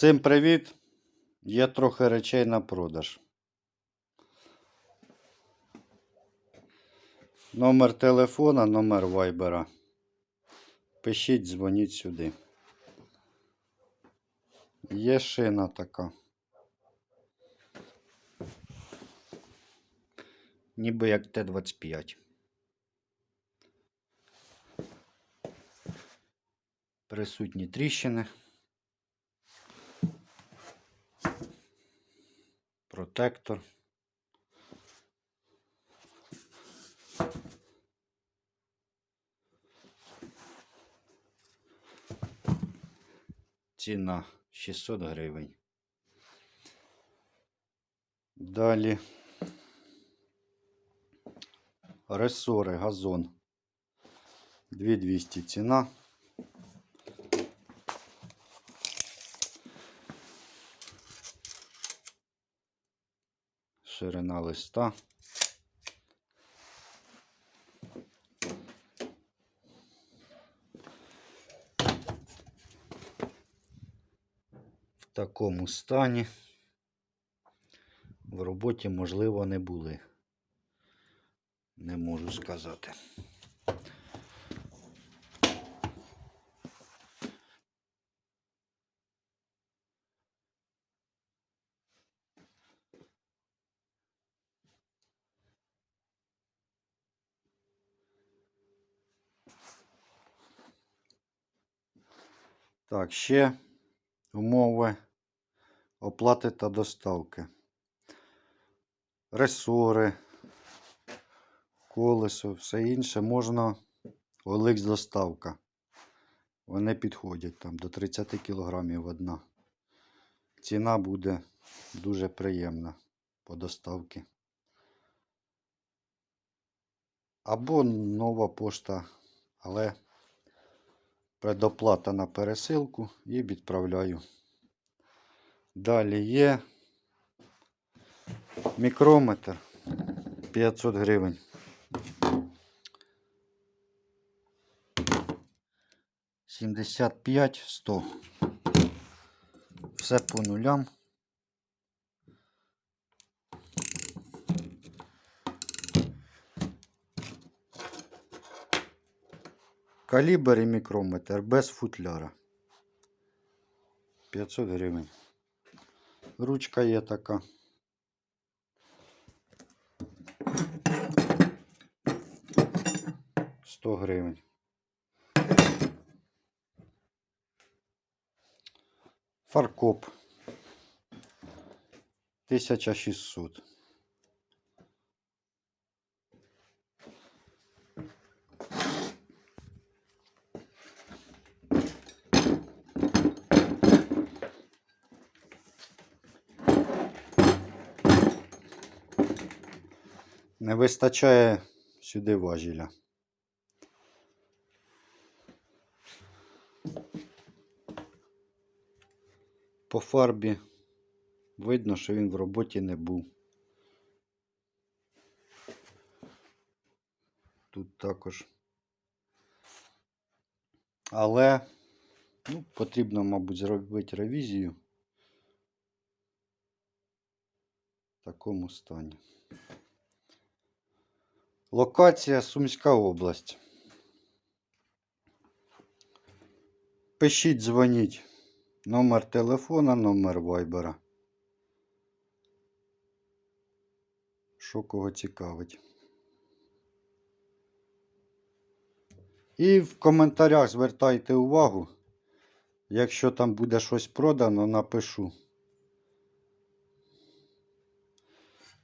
Всім привіт! Є трохи речей на продаж. Номер телефона, номер вайбера. Пишіть, дзвоніть сюди. Є шина така. Ніби як Т-25. Присутні тріщини. Протектор. Ціна 600 гривень. Далі. Ресори, газон. 2200 ціна. Ширина листа. В такому стані в роботі, можливо, не були. Не можу сказати. Так, ще умови оплати та доставки. Ресори, колесо, все інше можна OLX доставка. Вони підходять там до 30 кг одна. Ціна буде дуже приємна по доставці. Або нова пошта, але предоплата на пересилку і відправляю. Далі є мікрометр 500 гривень. Сімдесят п'ять сто. Все по нулям. Калібр і мікрометр без футляра. 500 гривень. Ручка є така. Сто гривень. Фаркоп. 1600. Не вистачає сюди важіля. По фарбі видно, що він в роботі не був. Тут також. Але ну, потрібно, мабуть, зробити ревізію в такому стані. Локація Сумська область. Пишіть, дзвоніть. Номер телефона, номер вайбера. Що кого цікавить. І в коментарях звертайте увагу. Якщо там буде щось продано, напишу.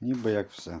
Ніби як все.